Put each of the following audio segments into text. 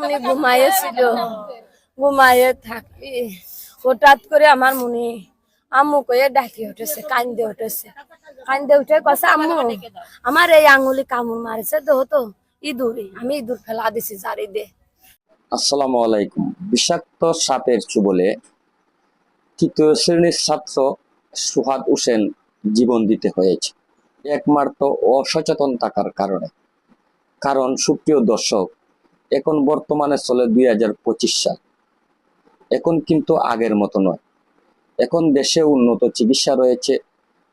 মনে ঘুমাইয়েছিল। ঘুমাইয়ে থাকি হঠাৎ করে আমার মনে আম্মু কয়ে ডাকি উঠেছে, কান্দে উঠেছে। কান্দে উঠে কছে আম্মু, আমার এই আঙুলি কামড় মারেছে তো তো ইঁদুরে আমি ইঁদুর ফেলা দিছি, জারি দে। আসসালামু আলাইকুম। বিষাক্ত সাপের চুবলে তৃতীয় শ্রেণির ছাত্র সুহাদ হোসেন জীবন দিতে হয়েছে। একমাত্র অসচেতন থাকার কারণে। কারণ সুপ্রিয় দর্শক এখন বর্তমানে চলে দুই হাজার পঁচিশ সাল। এখন কিন্তু আগের মতো নয়। এখন দেশে উন্নত চিকিৎসা রয়েছে,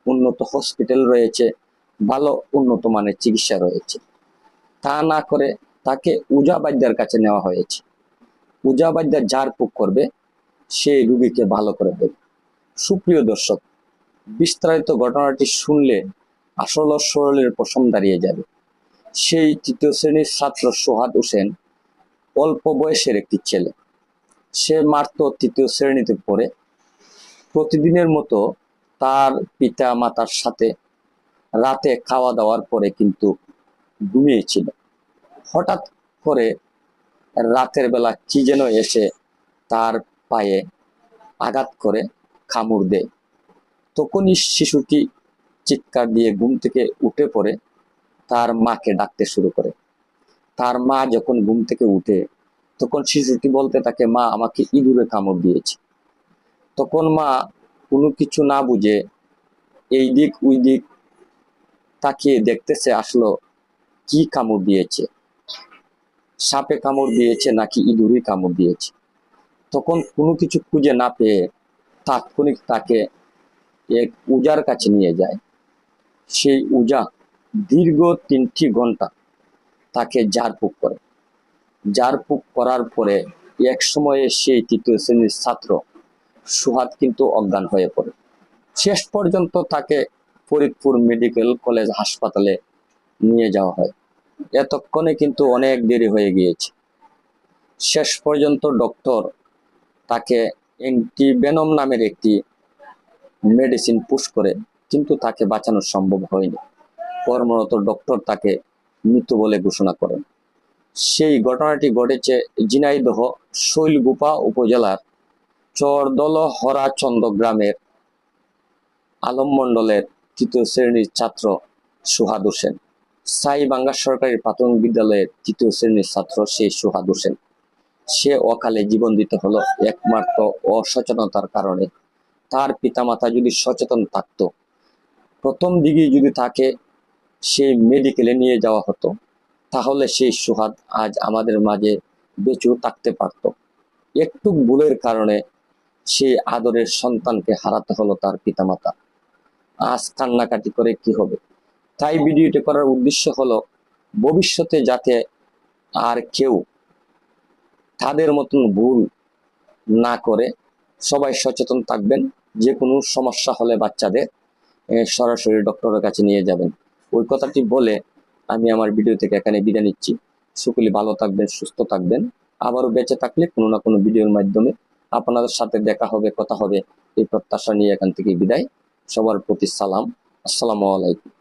উন্নত হসপিটাল রয়েছে, ভালো উন্নত মানের চিকিৎসা রয়েছে। তা না করে তাকে উজাবাদ্যার কাছে নেওয়া হয়েছে। উজাবাদ্যার যার পুক করবে সেই রুগীকে ভালো করে দেবে। সুপ্রিয় দর্শক, বিস্তারিত ঘটনাটি শুনলে আসল সরলের পশম দাঁড়িয়ে যাবে। সেই তৃতীয় শ্রেণির ছাত্র সোহাদ হোসেন অল্প বয়সের একটি ছেলে। সে মাত্র তৃতীয় শ্রেণীতে পড়ে। প্রতিদিনের মতো তার পিতা মাতার সাথে রাতে খাওয়া দাওয়ার পরে কিন্তু ঘুমিয়েছিল। হঠাৎ করে রাতের বেলা কি যেন এসে তার পায়ে আঘাত করে কামড় দেয়। তখনই শিশুটি চিৎকার দিয়ে ঘুম থেকে উঠে পড়ে। তার মাকে ডাকতে শুরু করে। তার মা যখন ঘুম থেকে উঠে, তখন শিশুটি বলতে থাকে, মা, আমাকে ইঁদুরে কামড় দিয়েছে। তখন মা কোনো কিছু না বুঝে এই দিক, ওই দিক তাকিয়ে দেখতেছে আসলো, কি কামড় দিয়েছে? সাপে কামড় দিয়েছে নাকি ইঁদুরই কামড় দিয়েছে? তখন কোনো কিছু খুঁজে না পেয়ে তাৎক্ষণিক তাকে এক উজার কাছে নিয়ে যায়। সেই উজা দীর্ঘ তিনটি ঘণ্টা তাকে জারপুক করে। জারপুক করার পরে এক সময়ে সেই তৃতীয় শ্রেণির ছাত্র সুহাদ কিন্তু অজ্ঞান হয়ে পড়ে। শেষ পর্যন্ত তাকে ফরিদপুর মেডিকেল কলেজ হাসপাতালে নিয়ে যাওয়া হয়। এতক্ষণে কিন্তু অনেক দেরি হয়ে গিয়েছে। শেষ পর্যন্ত ডক্টর তাকে অ্যান্টিভেনম নামের একটি মেডিসিন পুশ করে, কিন্তু তাকে বাঁচানো সম্ভব হয়নি। কর্মরত ডক্টর তাকে মৃত বলে ঘোষণা করেন। সেই ঘটনাটি ঘটেছে জিনাইদহ শৈলগুপা উপজেলার চরদল হরাচন্দ্র গ্রামের আলম মণ্ডলের তৃতীয় শ্রেণির ছাত্র সুহাদ হোসেন। সাই বাংলা সরকারি প্রাথমিক বিদ্যালয়ের তৃতীয় শ্রেণির ছাত্র সেই সুহাদ হোসেন। সে অকালে জীবন দিতে হলো একমাত্র অসচেতনতার কারণে। তার পিতামাতা যদি সচেতন থাকত, প্রথম দিকে যদি তাকে সেই মেডিকেলে নিয়ে যাওয়া হতো, তাহলে সেই সুহাদ আজ আমাদের মাঝে বেঁচেও থাকতে পারত। একটু ভুলের কারণে সেই আদরের সন্তানকে হারাতে হলো তার পিতামাতা। আজ কান্নাকাটি করে কি হবে? তাই ভিডিওটি করার উদ্দেশ্য হলো, ভবিষ্যতে যাতে আর কেউ তাদের মতন ভুল না করে, সবাই সচেতন থাকবেন যে কোনো সমস্যা হলে বাচ্চাদের সরাসরি ডক্টরের কাছে নিয়ে যাবেন। ওই কথাটি বলে আমি আমার ভিডিও থেকে এখানে বিদায় নিচ্ছি। সকলে ভালো থাকবেন, সুস্থ থাকবেন। আবারও বেঁচে থাকলে কোনো না কোনো ভিডিওর মাধ্যমে আপনাদের সাথে দেখা হবে, কথা হবে। এই প্রত্যাশা নিয়ে এখান থেকে বিদায়। সবার প্রতি সালাম। আসসালামু আলাইকুম।